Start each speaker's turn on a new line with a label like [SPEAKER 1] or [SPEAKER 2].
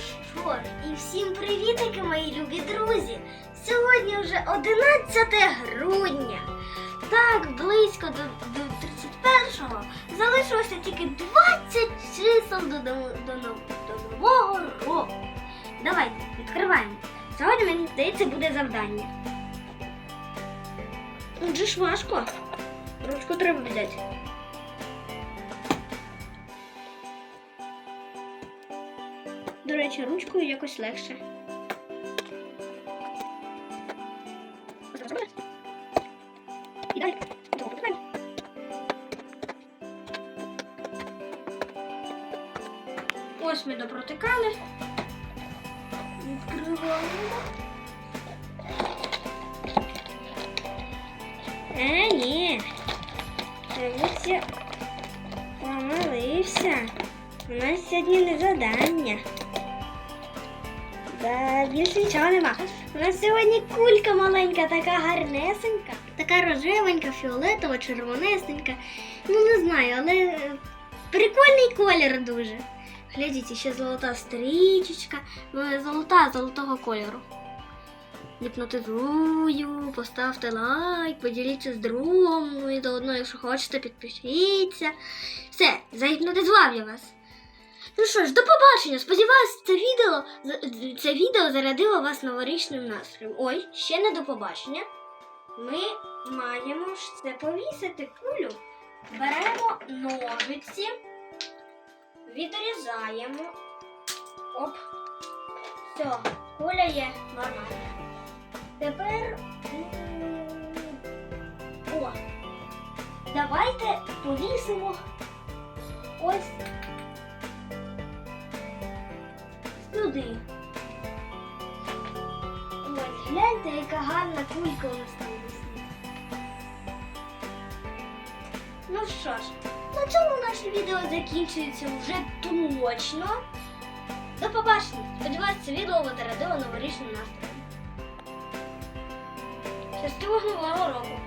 [SPEAKER 1] що ж, і всім привітики, мої любі друзі! Сьогодні вже 11 грудня. Так, близько до, до 31-го залишилося тільки 20 чисел до, до, до, до нового року. Давайте, відкриваємо. Сьогодні мені здається буде завдання. Дуже ж важко. Ручку треба взяти. До речі, ручкою якось легше. І далі. Ось ми допротикали. Відкриваємо. Е, ні. Дивіться, помилився. У нас сьогодні не завдання. Да, більше. У нас сьогодні кулька маленька, така гарнесенька, така рожевенька, фіолетова, червонесенька. Ну не знаю, але е, прикольний колір дуже. Глядіть, ще золота стрічечка, ну, золота золотого кольору. Гіпнотизую, поставте лайк, поділіться з другом, ну і заодно, якщо хочете, підпишіться. Все, загіпнотизував я вас. Ну що ж, до побачення. Сподіваюсь, це відео, це відео зарядило вас новорічним настроєм. Ой, ще не до побачення. Ми маємо ж це повісити кулю. Беремо ножиці, відрізаємо. Оп. Все, куля є нормальна. Тепер. О. Давайте повісимо ось сюди. Ось, гляньте, яка гарна кулька у нас там висить. Ну що ж, на цьому наше відео закінчується вже точно. До побачення. Сподіваюсь, це відео зарадило новорічним настроєм. Щасливого нового року!